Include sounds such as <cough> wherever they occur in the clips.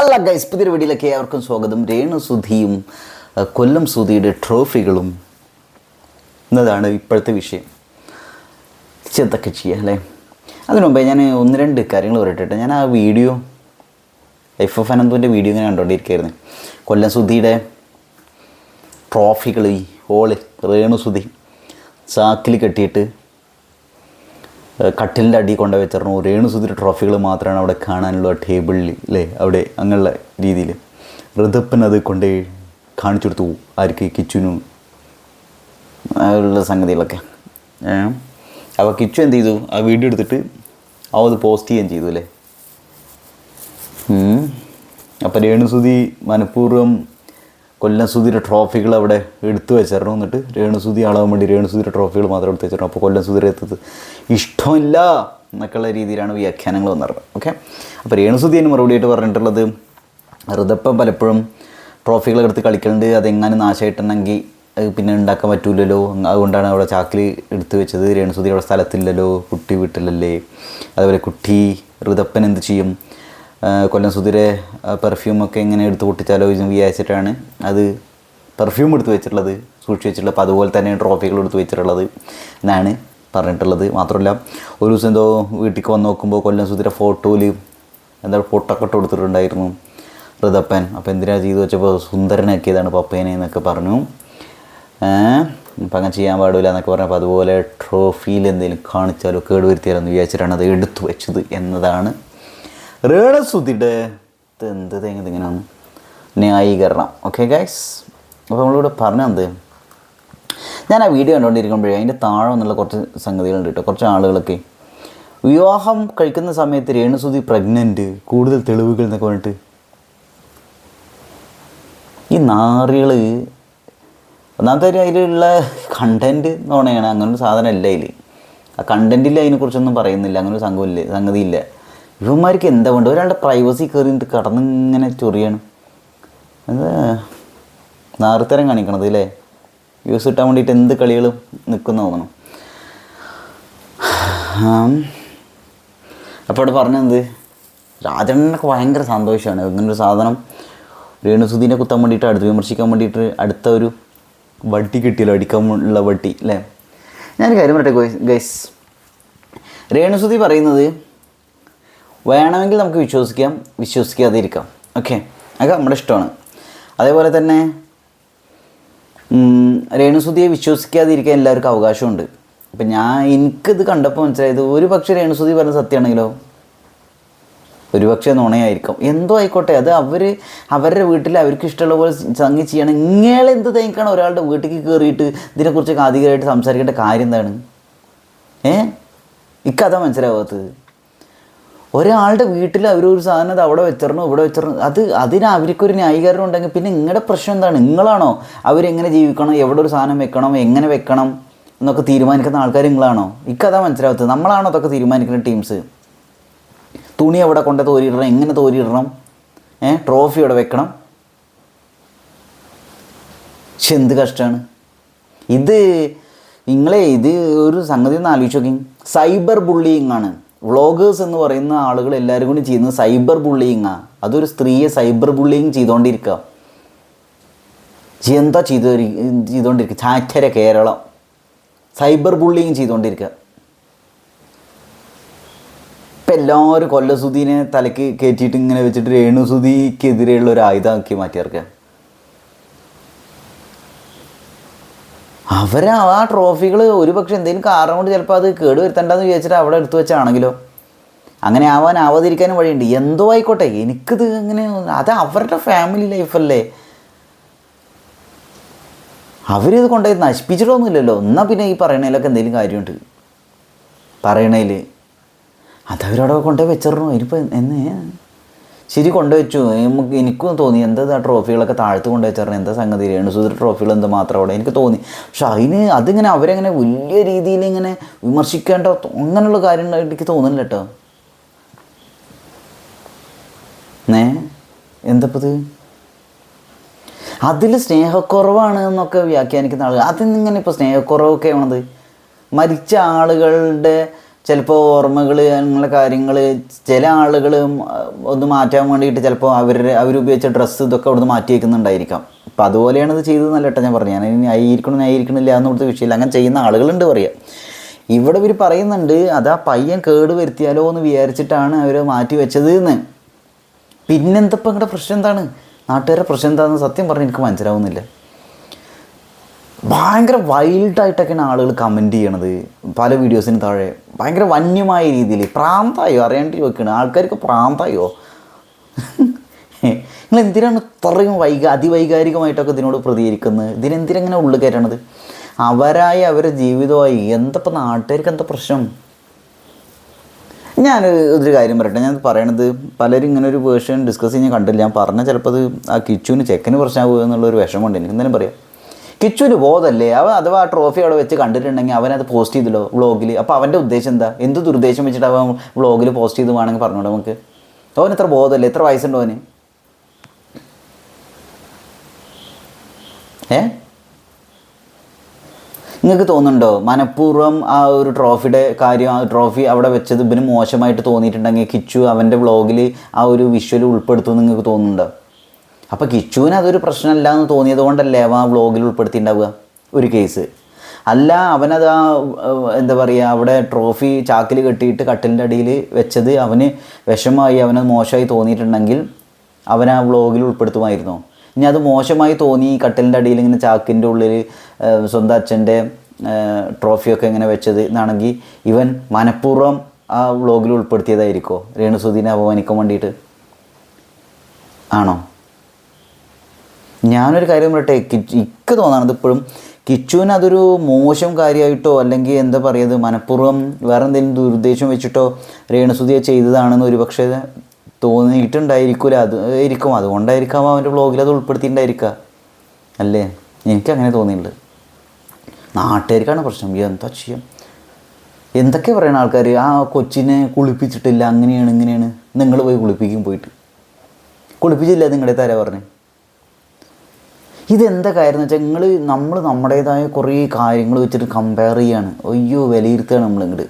അല്ല ഗൈസ് പുതിയൊരു വീഡിയോയിലേക്ക് ഏവർക്കും സ്വാഗതം. രേണു സുധിയും കൊല്ലം സുധിയുടെ ട്രോഫികളും എന്നതാണ് ഇപ്പോഴത്തെ വിഷയം. ചെന്തൊക്കെ ചെയ്യുക അല്ലേ? അതിനു മുമ്പേ ഞാൻ ഒന്ന് രണ്ട് കാര്യങ്ങൾ പറയട്ടെ. ഞാൻ ആ വീഡിയോ എഫ് എഫ് അനന്തുവിന്റെ വീഡിയോ ഇങ്ങനെ കണ്ടുകൊണ്ടിരിക്കുകയായിരുന്നു കൊല്ലം സുധിയുടെ ട്രോഫികൾ ഈ ഹോൾ രേണു സുധി ചാക്കിൽ കെട്ടിയിട്ട് കട്ടിലിന്റെ അടി കൊണ്ട് വെച്ചിരുന്നു. രേണുസുതിരി ട്രോഫികൾ മാത്രമാണ് അവിടെ കാണാനുള്ള ടേബിളിൽ അല്ലേ അവിടെ അങ്ങനെയുള്ള രീതിയിൽ. ഋതപ്പൻ അത് കൊണ്ട് കാണിച്ചു കൊടുത്തു. ആർക്ക്? കിച്ചുനു. ഉള്ള സംഗതികളൊക്കെ. അപ്പോൾ കിച്ചു എന്ത് ചെയ്തു? ആ വീഡിയോ എടുത്തിട്ട് അവ അത് പോസ്റ്റ് ചെയ്യുകയും ചെയ്തു അല്ലേ? അപ്പോൾ രേണുസുതി മനഃപൂർവം കൊല്ലം സുധിയുടെ ട്രോഫികൾ അവിടെ എടുത്തു വെച്ചിരുന്നു. എന്നിട്ട് രേണുസുതി ആളാവാൻ വേണ്ടി രേണുസുതിയുടെ ട്രോഫികൾ മാത്രം എടുത്തു വെച്ചിരുന്നു. അപ്പോൾ കൊല്ലം സുധിയുടെ എത്തത് ഇഷ്ടമില്ല എന്നൊക്കെയുള്ള രീതിയിലാണ് വ്യാഖ്യാനങ്ങൾ വന്നത്. ഓക്കെ അപ്പോൾ രേണുസുതി അതിന് മറുപടിയായിട്ട് പറഞ്ഞിട്ടുള്ളത് ഋതപ്പം പലപ്പോഴും ട്രോഫികൾ എടുത്ത് കളിക്കുന്നുണ്ട് അതെങ്ങാനും നാശമായിട്ടുണ്ടെങ്കിൽ പിന്നെ ഉണ്ടാക്കാൻ പറ്റൂലല്ലോ. അതുകൊണ്ടാണ് അവിടെ ചാക്കിൽ എടുത്തു വെച്ചത്. രേണുസുതി അവിടെ സ്ഥലത്തില്ലല്ലോ. കുട്ടി വീട്ടിലല്ലേ. അതുപോലെ കുട്ടി ഋതപ്പൻ എന്ത് ചെയ്യും? കൊല്ലം സുധിരെ പെർഫ്യൂമൊക്കെ ഇങ്ങനെ എടുത്ത് പൊട്ടിച്ചാലോ എന്ന് വിചാരിച്ചിട്ടാണ് അത് പെർഫ്യൂം എടുത്ത് വെച്ചിട്ടുള്ളത് സൂക്ഷിച്ച് വെച്ചിട്ടുള്ളത്. അപ്പോൾ അതുപോലെ തന്നെ ട്രോഫികൾ എടുത്ത് വെച്ചിട്ടുള്ളത് എന്നാണ് പറഞ്ഞിട്ടുള്ളത്. മാത്രമല്ല ഒരു ദിവസം എന്തോ വീട്ടിൽ വന്ന് നോക്കുമ്പോൾ കൊല്ലം സുധീര ഫോട്ടോയിൽ എന്താ ഇട്ട് കൊടുത്തിട്ടുണ്ടായിരുന്നു ഋതപ്പൻ. അപ്പോൾ എന്തിനാ ചെയ്തു വെച്ചപ്പോൾ സുന്ദരനാക്കിയതാണ് പപ്പേനെ എന്നൊക്കെ പറഞ്ഞു. അപ്പം അങ്ങനെ ചെയ്യാൻ പാടില്ല എന്നൊക്കെ പറഞ്ഞപ്പോൾ അതുപോലെ ട്രോഫിയിൽ എന്തെങ്കിലും കാണിച്ചാലോ കേടുവരുത്തിയാലോ എന്ന് വിചാരിച്ചിട്ടാണ് അത് എടുത്തു വെച്ചത് എന്നതാണ് റേണസുതിയുടെ ഇത് എന്ത് തേങ്ങ ഇങ്ങനെയാണ് ന്യായീകരണം. ഓക്കെ ഗൈസ് അപ്പോൾ നമ്മളിവിടെ പറഞ്ഞത് ഞാൻ ആ വീഡിയോ കണ്ടുകൊണ്ടിരിക്കുമ്പോഴേ അതിന്റെ താഴെ എന്നുള്ള കുറച്ച് സംഗതികളുണ്ട് കേട്ടോ കുറച്ച് ആളുകളൊക്കെ. വിവാഹം കഴിക്കുന്ന സമയത്ത് രേണുസുതി പ്രഗ്നന്റ് കൂടുതൽ തെളിവുകൾ എന്നൊക്കെ പറഞ്ഞിട്ട്. ഈ നാറികൾ ഒന്നാമത്തെ കാര്യം അതിലുള്ള കണ്ടന്റ് നോണയാണ് അങ്ങനെ ഒരു സാധനം ഇല്ല അതിൽ ആ കണ്ടന്റിൽ അതിനെക്കുറിച്ചൊന്നും പറയുന്നില്ല. അങ്ങനെ ഒരു സംഭവമില്ല സംഗതിയില്ല. ഇവന്മാർക്ക് എന്താ വേണ്ട ഒരാളുടെ പ്രൈവസി കയറിയിട്ട് കടന്നിങ്ങനെ ചൊറിയാണ്. അത് നാറുത്തരം കാണിക്കണത് അല്ലേ യൂസ് കിട്ടാൻ വേണ്ടിയിട്ട് എന്ത് കളികളും നിൽക്കുന്ന തോന്നണം. അപ്പോൾ അവിടെ പറഞ്ഞത് രാജണ്ണനൊക്കെ ഭയങ്കര സന്തോഷമാണ് ഇങ്ങനൊരു സാധനം രേണുസുദീനെ കുത്താൻ വേണ്ടിയിട്ട് അടുത്ത് വിമർശിക്കാൻ വേണ്ടിയിട്ട് അടുത്ത ഒരു വട്ടി കിട്ടിയല്ലോ അടിക്കാൻ ഉള്ള വട്ടി അല്ലേ ഞാനൊരു കാര്യം പറയട്ടെ ഗൈസ് രേണുസുതി പറയുന്നത് വേണമെങ്കിൽ നമുക്ക് വിശ്വസിക്കാം വിശ്വസിക്കാതെ ഇരിക്കാം ഓക്കെ അതൊക്കെ നമ്മുടെ ഇഷ്ടമാണ്. അതേപോലെ തന്നെ രേണുസുതിയെ വിശ്വസിക്കാതിരിക്കാൻ എല്ലാവർക്കും അവകാശമുണ്ട്. അപ്പം ഞാൻ എനിക്കിത് കണ്ടപ്പോൾ മനസ്സിലായത് ഒരു പക്ഷേ രേണുസുതി പറഞ്ഞ സത്യമാണെങ്കിലോ? ഒരുപക്ഷെ നുണയായിരിക്കും. എന്തോ ആയിക്കോട്ടെ അത് അവർ അവരുടെ വീട്ടിൽ അവർക്ക് ഇഷ്ടമുള്ള പോലെ സംഗി ചെയ്യണം. ഇങ്ങനെ എന്ത് തേക്കാണ് ഒരാളുടെ വീട്ടിൽ കയറിയിട്ട് ഇതിനെക്കുറിച്ചൊക്കെ ആധികാരികമായിട്ട് സംസാരിക്കേണ്ട കാര്യം എന്താണ്? ഏ? ഇക്കഥ മനസ്സിലാവാത്തത്. ഒരാളുടെ വീട്ടിൽ അവരൊരു സാധനം അത് അവിടെ വെച്ചിരുന്നു ഇവിടെ വെച്ചിരുന്നു അത് അതിന് അവർക്കൊരു ന്യായീകരണം ഉണ്ടെങ്കിൽ പിന്നെ നിങ്ങളുടെ പ്രശ്നം എന്താണ്? നിങ്ങളാണോ അവരെങ്ങനെ ജീവിക്കണം? എവിടെ ഒരു സാധനം വെക്കണം? എങ്ങനെ വെക്കണം? എന്നൊക്കെ തീരുമാനിക്കുന്ന ആൾക്കാർ നിങ്ങളാണോ? ഇക്കഥ മനസ്സിലാവാത്തത് നമ്മളാണോ അതൊക്കെ തീരുമാനിക്കുന്ന ടീംസ് തുണി എവിടെ കൊണ്ട് തോരിയിടണം. എങ്ങനെ തോരിയിടണം? ഏഹ് ട്രോഫി അവിടെ വെക്കണം. പക്ഷെ എന്ത് കഷ്ടമാണ് ഇത് നിങ്ങളെ ഇത് ഒരു സംഗതി ഒന്ന് ആലോചിച്ച് നോക്കി സൈബർ ബുള്ളിയിങ് ആണ്. വ്ളോഗേഴ്സ് എന്ന് പറയുന്ന ആളുകൾ എല്ലാവരും കൂടി ചെയ്യുന്നത് സൈബർ ബുള്ളിയിങ് ആ. അതൊരു സ്ത്രീയെ സൈബർ ബുള്ളിയിങ് ചെയ്തുകൊണ്ടിരിക്കുക എന്താ ചെയ്തു ചെയ്തുകൊണ്ടിരിക്കുക ചാറ്റര കേരളം. സൈബർ ബുള്ളിയിങ് ചെയ്തുകൊണ്ടിരിക്കുക ഇപ്പം എല്ലാവരും കൊല്ലസുദീനെ തലയ്ക്ക് കയറ്റിയിട്ട് ഇങ്ങനെ വെച്ചിട്ട് രേണുസുദിക്കെതിരെയുള്ള ഒരു ആയുധമാക്കി മാറ്റിയിറക്കുക അവർ ആ ട്രോഫികൾ ഒരു പക്ഷെ എന്തെങ്കിലും കാരണം കൊണ്ട് ചിലപ്പോൾ അത് കേട് വരുത്തണ്ടെന്ന് വിചാരിച്ചിട്ട് അവിടെ എടുത്തു വെച്ചാണെങ്കിലോ? അങ്ങനെ ആവാൻ ആവാതിരിക്കാനും വഴിയുണ്ട്. എന്തോ ആയിക്കോട്ടെ എനിക്കിത് അങ്ങനെ അത് അവരുടെ ഫാമിലി ലൈഫല്ലേ അവരിത് കൊണ്ടുപോയി നശിപ്പിച്ചിട്ടൊന്നുമില്ലല്ലോ. എന്നാൽ പിന്നെ ഈ പറയണതിലൊക്കെ എന്തെങ്കിലും കാര്യമുണ്ട്. പറയണതിൽ അതവരവിടെ കൊണ്ടുപോയി വെച്ചിരുന്നു ഇനിയിപ്പോൾ എന്ന് ശരി കൊണ്ടുവച്ചു. നമുക്ക് എനിക്കും തോന്നി എന്താ ആ ട്രോഫികളൊക്കെ താഴ്ത്ത് കൊണ്ടു വെച്ചിരുന്നു എന്താ സംഗതി? സുധീർ ട്രോഫികൾ എന്ത് മാത്രം അവിടെ? എനിക്ക് തോന്നി. പക്ഷെ അതിന് അതിങ്ങനെ അവരെങ്ങനെ വലിയ രീതിയിൽ ഇങ്ങനെ വിമർശിക്കേണ്ട അങ്ങനെയുള്ള കാര്യങ്ങളായിട്ട് എനിക്ക് തോന്നുന്നില്ല കേട്ടോ. ഏ എന്തപ്പത്? അതിൽ സ്നേഹക്കുറവാണ് എന്നൊക്കെ വ്യാഖ്യാനിക്കുന്ന ആളുകൾ. നിന്നിങ്ങനെ ഇപ്പോൾ സ്നേഹക്കുറവൊക്കെ ആണത് മരിച്ച ആളുകളുടെ ചിലപ്പോൾ ഓർമ്മകൾ അങ്ങനെയുള്ള കാര്യങ്ങൾ ചില ആളുകൾ ഒന്ന് മാറ്റാൻ വേണ്ടിയിട്ട് ചിലപ്പോൾ അവർ അവരുപയോഗിച്ച ഡ്രസ്സ് ഇതൊക്കെ അവിടുന്ന് മാറ്റി വയ്ക്കുന്നുണ്ടായിരിക്കാം അപ്പോൾ അതുപോലെയാണ് ഇത് ചെയ്തതെന്നല്ല കേട്ടോ ഞാൻ പറഞ്ഞു ഞാൻ ഇനി ആയിരിക്കണം ആയിരിക്കണില്ല എന്ന് കൊടുത്ത വിഷയമില്ല. അങ്ങനെ ചെയ്യുന്ന ആളുകളുണ്ട് പറയാം. ഇവിടെ ഇവർ പറയുന്നുണ്ട് അത് ആ പയ്യൻ കേട് വരുത്തിയാലോ എന്ന് വിചാരിച്ചിട്ടാണ് അവർ മാറ്റി വെച്ചത് എന്ന് പിന്നെന്തപ്പം ഇങ്ങടെ പ്രശ്നം എന്താണ്? നാട്ടുകാരുടെ പ്രശ്നം എന്താണെന്ന് സത്യം പറഞ്ഞ് എനിക്ക് മനസ്സിലാവുന്നില്ല. ഭയങ്കര വൈൽഡായിട്ടൊക്കെയാണ് ആളുകൾ കമന്റ് ചെയ്യണത്. പല വീഡിയോസിന് താഴെ. ഭയങ്കര വന്യമായ രീതിയിൽ. പ്രാന്തായോ? അറിയാണ്ട് ചോദിക്കണം. ആൾക്കാർക്ക് പ്രാന്തായോ? <laughs> നിങ്ങൾ എന്തിനാണ് ഇത്രയും വൈക അതിവൈകാരികമായിട്ടൊക്കെ ഇതിനോട് പ്രതികരിക്കുന്നത്? ഇതിനെന്തിനെങ്ങനെ ഉള്ളു കയറ്റണത് അവരായി അവരുടെ ജീവിതമായി എന്തപ്പം നാട്ടുകാർക്ക് എന്താ പ്രശ്നം? ഞാൻ ഒരു കാര്യം പറയട്ടെ. ഞാൻ പറയണത് പലരും ഇങ്ങനെ ഒരു വേർഷൻ ഡിസ്കസ് ചെയ്യാൻ കണ്ടില്ല. ഞാൻ പറഞ്ഞാൽ ചിലപ്പോൾ അത് ആ കിച്ചുവിന് ചെക്കന് പ്രശ്നമാകുമോ എന്നുള്ളൊരു വിഷമമുണ്ട് എനിക്ക് എന്തായാലും പറയാം. കിച്ചുവിന് ബോധമല്ലേ അവൻ അഥവാ ആ ട്രോഫി അവിടെ വെച്ച് കണ്ടിട്ടുണ്ടെങ്കിൽ അവനത് പോസ്റ്റ് ചെയ്തല്ലോ വ്ളോഗിൽ അപ്പോൾ അവന്റെ ഉദ്ദേശം എന്താ? എന്ത് ദുരുദ്ദേശം വെച്ചിട്ട് അവൻ വ്ളോഗിൽ പോസ്റ്റ് ചെയ്ത് വേണമെങ്കിൽ പറഞ്ഞോളൂ നമുക്ക്. അവൻ എത്ര ബോധമല്ലേ? എത്ര വയസ്സുണ്ടോ അവന്? ഏ? നിങ്ങൾക്ക് തോന്നുന്നുണ്ടോ? മനഃപൂർവം ആ ഒരു ട്രോഫിയുടെ കാര്യം ആ ട്രോഫി അവിടെ വെച്ചത് ഇവന് മോശമായിട്ട് തോന്നിയിട്ടുണ്ടെങ്കിൽ കിച്ചു അവന്റെ വ്ളോഗിൽ ആ ഒരു വിഷ്വൽ ഉൾപ്പെടുത്തുമെന്ന് നിങ്ങൾക്ക് തോന്നുന്നുണ്ടോ? അപ്പോൾ കിച്ചുവിന് അതൊരു പ്രശ്നമല്ല എന്ന് തോന്നിയത് കൊണ്ടല്ലേ അവൻ ആ വ്ളോഗിൽ ഉൾപ്പെടുത്തിയിട്ടുണ്ടാവുക ഒരു കേസ് അല്ല അവനത് ആ എന്താ പറയുക അവിടെ ട്രോഫി ചാക്കിൽ കെട്ടിയിട്ട് കട്ടിലിന്റെ അടിയിൽ വെച്ചത് അവന് വിഷമമായി അവനത് മോശമായി തോന്നിയിട്ടുണ്ടെങ്കിൽ അവൻ ആ വ്ളോഗിൽ ഉൾപ്പെടുത്തുമായിരുന്നോ. ഇനി അത് മോശമായി തോന്നി കട്ടിലിന്റെ അടിയിൽ ഇങ്ങനെ ചാക്കിന്റെ ഉള്ളിൽ സ്വന്തം അച്ഛന്റെ ട്രോഫിയൊക്കെ ഇങ്ങനെ വെച്ചത് എന്നാണെങ്കിൽ ഇവൻ മനഃപൂർവം ആ വ്ളോഗിൽ ഉൾപ്പെടുത്തിയതായിരിക്കോ? രേണുസുദീനെ അപമാനിക്കാൻ വേണ്ടിയിട്ട്? ആണോ? ഞാനൊരു കാര്യം പറയട്ടെ. എനിക്ക് തോന്നാണത് ഇപ്പോഴും കിച്ചുവിന് അതൊരു മോശം കാര്യമായിട്ടോ അല്ലെങ്കിൽ എന്താ പറയുക മനഃപൂർവം വേറെ എന്തെങ്കിലും ദുരുദ്ദേശം വെച്ചിട്ടോ രേണുസുതിയെ ചെയ്തതാണെന്ന് ഒരു പക്ഷേ തോന്നിയിട്ടുണ്ടായിരിക്കില്ല അത് ഇരിക്കും. അതുകൊണ്ടായിരിക്കാം അവന്റെ ബ്ലോഗിൽ അത് ഉൾപ്പെടുത്തിയിട്ടുണ്ടായിരിക്കുക അല്ലേ? എനിക്ക് അങ്ങനെ തോന്നിയിട്ടുണ്ട്. നാട്ടുകാർക്കാണ് പ്രശ്നം. എന്താ ചെയ്യാം? എന്തൊക്കെ പറയണ ആൾക്കാർ ആ കൊച്ചിനെ കുളിപ്പിച്ചിട്ടില്ല അങ്ങനെയാണ് ഇങ്ങനെയാണ്. നിങ്ങൾ പോയി കുളിപ്പിക്കും പോയിട്ട്. കുളിപ്പിച്ചില്ല നിങ്ങളുടെ തരാ പറഞ്ഞു. ഇതെന്താ കാര്യം എന്ന് വെച്ചാൽ നിങ്ങൾ നമ്മൾ നമ്മുടേതായ കുറേ കാര്യങ്ങൾ വെച്ചിട്ട് കമ്പയർ ചെയ്യാണ്. അയ്യോ വിലയിരുത്തുകയാണ് നമ്മൾ ഇങ്ങോട്ട്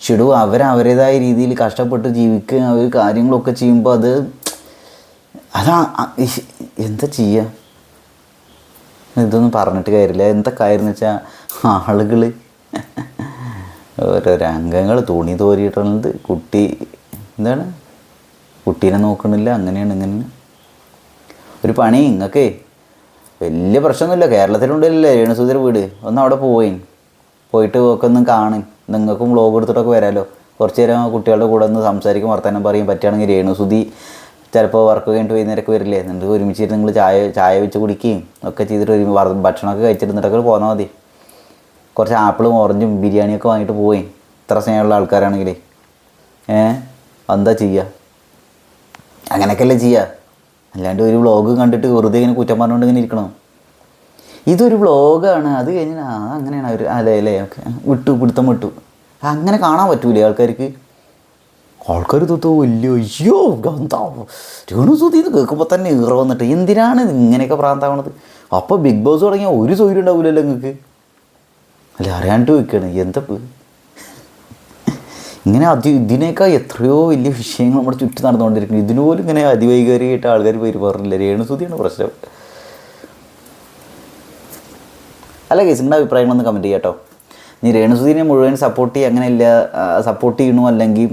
ഷെഡു അവർ അവരുടേതായ രീതിയിൽ കഷ്ടപ്പെട്ട് ജീവിക്കുക അവർ കാര്യങ്ങളൊക്കെ ചെയ്യുമ്പോൾ അത് അതാ എന്താ ചെയ്യുക ഇതൊന്നും പറഞ്ഞിട്ട് കാര്യമില്ല. എന്താ കാര്യം വെച്ചാൽ ആളുകൾ ഓരോരോ അംഗങ്ങൾ തുണി തോരിയിട്ടുള്ളത് കുട്ടി എന്താണ്? കുട്ടീനെ നോക്കണില്ല അങ്ങനെയാണ് ഇങ്ങനെ ഒരു പണി നിങ്ങൾക്ക് വലിയ പ്രശ്നമൊന്നുമില്ല. കേരളത്തിലുണ്ടല്ലേ രേണുസുധീർ വീട്. ഒന്ന് അവിടെ പോയി. പോയിട്ട് ഒക്കെ ഒന്ന് കാണും. നിങ്ങൾക്കും വ്ളോഗ് എടുത്തിട്ടൊക്കെ വരാമല്ലോ കുറച്ച് നേരം കുട്ടികളുടെ കൂടെ ഒന്ന് സംസാരിക്കും വർത്തമാനം പറയും. പറ്റുകയാണെങ്കിൽ രേണുസുതി ചിലപ്പോൾ വർക്ക് കഴിഞ്ഞിട്ട് വൈകുന്നേരമൊക്കെ വരില്ലേ? എന്നിട്ട് ഒരുമിച്ചിട്ട് നിങ്ങൾ ചായ ചായ വെച്ച് കുടിക്കുകയും ഒക്കെ ചെയ്തിട്ട് ഒരു ഭക്ഷണമൊക്കെ കഴിച്ചിരുന്നിട്ടൊക്കെ പോന്നാൽ മതി. കുറച്ച് ആപ്പിളും ഓറഞ്ചും ബിരിയാണിയൊക്കെ വാങ്ങിയിട്ട് പോയി. ഇത്ര സ്നേഹമുള്ള ആൾക്കാരാണെങ്കിൽ ഏ? എന്താ ചെയ്യുക അങ്ങനെയൊക്കെയല്ലേ ചെയ്യുക അല്ലാണ്ട് ഒരു വ്ളോഗ് കണ്ടിട്ട് വെറുതെ ഇങ്ങനെ കുറ്റം പറഞ്ഞുകൊണ്ട് ഇങ്ങനെ ഇരിക്കണോ? ഇതൊരു വ്ളോഗാണ്. അത് കഴിഞ്ഞാൽ ആ അങ്ങനെയാണ് അവർ അല്ലേ അല്ലേ ഓക്കെ. വിട്ടു പിടുത്തം വിട്ടു. അങ്ങനെ കാണാൻ പറ്റൂലേ ആൾക്കാർക്ക്? ആൾക്കാർ തൊട്ട് വലിയ അയ്യോ എന്താ രേണുസുതി ഇത് കേൾക്കുമ്പോൾ തന്നെ ഈറ വന്നിട്ട് എന്തിനാണ് ഇങ്ങനെയൊക്കെ പ്രാന്താവണത്? അപ്പോൾ ബിഗ് ബോസ് തുടങ്ങിയ ഒരു സൗകര്യം ഉണ്ടാവില്ലല്ലോ നിങ്ങൾക്ക് അല്ല അറിയാണ്ട് വെക്കുകയാണ് എന്താ? ഇങ്ങനെ അതി ഇതിനേക്കാൾ എത്രയോ വലിയ വിഷയങ്ങൾ നമ്മുടെ ചുറ്റും നടന്നുകൊണ്ടിരിക്കുന്നു. ഇതിനുപോലും ഇങ്ങനെ അതിവൈകാരികമായിട്ട് ആൾക്കാർ പേര് പറഞ്ഞില്ല. രേണുസുതിയാണ് പ്രശ്നം. അല്ല കേസ് നിങ്ങളുടെ അഭിപ്രായങ്ങളൊന്ന് കമന്റ് ചെയ്യാം കേട്ടോ നീ രേണുസുദീനെ മുഴുവൻ സപ്പോർട്ട് ചെയ്യുക അങ്ങനെയില്ല സപ്പോർട്ട് ചെയ്യണോ അല്ലെങ്കിൽ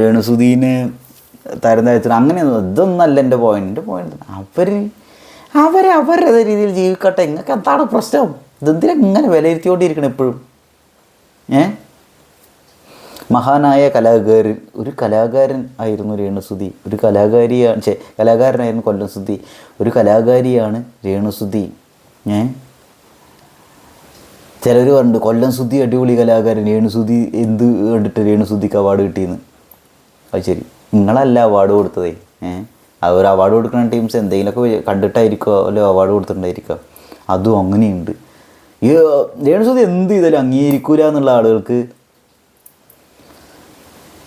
രേണുസുദീനെ തരം തരത്തിന് അങ്ങനെയൊന്നും ഇതൊന്നല്ല എന്റെ പോയിന്റ് എന്റെ പോയിന്റ് അവർ അവർ അവരുടെ രീതിയിൽ ജീവിക്കട്ടെ. നിങ്ങൾക്ക് എന്താണ് പ്രശ്നം? ഇതെന്തിനാ ഇങ്ങനെ വിലയിരുത്തിക്കൊണ്ടിരിക്കണം എപ്പോഴും ഏ? മഹാനായ കലാകാരൻ ഒരു കലാകാരൻ ആയിരുന്നു രേണുസുതി. ഒരു കലാകാരിയാണ് ചേ കലാകാരനായിരുന്നു കൊല്ലം സുധി ഒരു കലാകാരിയാണ് രേണുസുതി. ഏ? ചിലർ പറഞ്ഞിട്ട് കൊല്ലം സുധി അടിപൊളി കലാകാരൻ രേണുസുതി എന്ത് കണ്ടിട്ട് രേണുസുതിക്ക് അവാർഡ് കിട്ടിയെന്ന് അത് ശരി. നിങ്ങളല്ല അവാർഡ് കൊടുത്തതേ. ഏഹ് അവർ അവാർഡ് കൊടുക്കുന്ന ടീംസ് എന്തെങ്കിലുമൊക്കെ കണ്ടിട്ടായിരിക്കുമോ കണ്ടിട്ടായിരിക്കോ അല്ലോ അവാർഡ് കൊടുത്തിട്ടുണ്ടായിരിക്കുക അതും അങ്ങനെയുണ്ട്. ഈ രേണുസുതി എന്ത് ചെയ്താലും അംഗീകരിക്കൂല എന്നുള്ള ആളുകൾക്ക്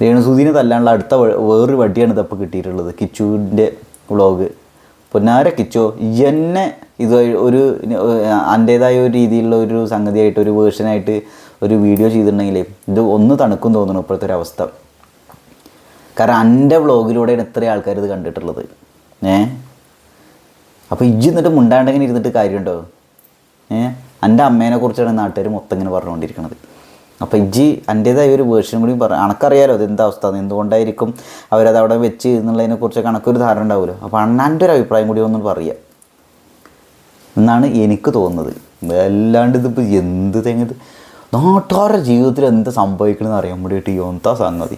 രേണുസൂദിനെ തല്ലാനുള്ള അടുത്ത വേറൊരു വടിയാണ് ഇതപ്പോൾ കിട്ടിയിട്ടുള്ളത്. കിച്ചുവിന്റെ വ്ളോഗ് പൊന്നാര കിച്ചോ? എന്നെ ഇത് ഒരു അന്റേതായ ഒരു രീതിയിലുള്ള ഒരു സംഗതിയായിട്ട് ഒരു വേർഷനായിട്ട് ഒരു വീഡിയോ ചെയ്തിട്ടുണ്ടെങ്കിൽ ഇത് ഒന്ന് തണുക്കും തോന്നുന്നു ഇപ്പോഴത്തെ ഒരു അവസ്ഥ. കാരണം എന്റെ വ്ളോഗിലൂടെയാണ് ഇത്രയും ആൾക്കാർ ഇത് കണ്ടിട്ടുള്ളത്. ഏ? അപ്പോൾ ഇജ്ജ് എന്നിട്ട് മുണ്ടാണ്ടെങ്ങനെ ഇരുന്നിട്ട് കാര്യമുണ്ടോ? ഏ? എന്റെ അമ്മേനെ കുറിച്ചാണ് നാട്ടുകാർ മൊത്തം ഇങ്ങനെ പറഞ്ഞുകൊണ്ടിരിക്കുന്നത് അപ്പോൾ ഇജ്ജി എന്റേതായ ഒരു വേർഷൻ കൂടി പറ അണക്കറിയാലോ അത് എന്താ അവസ്ഥ എന്തുകൊണ്ടായിരിക്കും അവരത് അവിടെ വെച്ച് എന്നുള്ളതിനെ കുറിച്ച് കണക്കൊരു ധാരണ ഉണ്ടാവുമല്ലോ അപ്പോൾ അണ്ണാന്റെ ഒരു അഭിപ്രായം കൂടി ഒന്ന് പറയുക എന്നാണ് എനിക്ക് തോന്നുന്നത്. അല്ലാണ്ട് ഇതിപ്പോൾ എന്ത് തെങ്ങത് നാട്ടുകാരുടെ ജീവിതത്തിൽ എന്ത് സംഭവിക്കണമെന്ന് അറിയാൻ വേണ്ടിയിട്ട് എന്താ സംഗതി.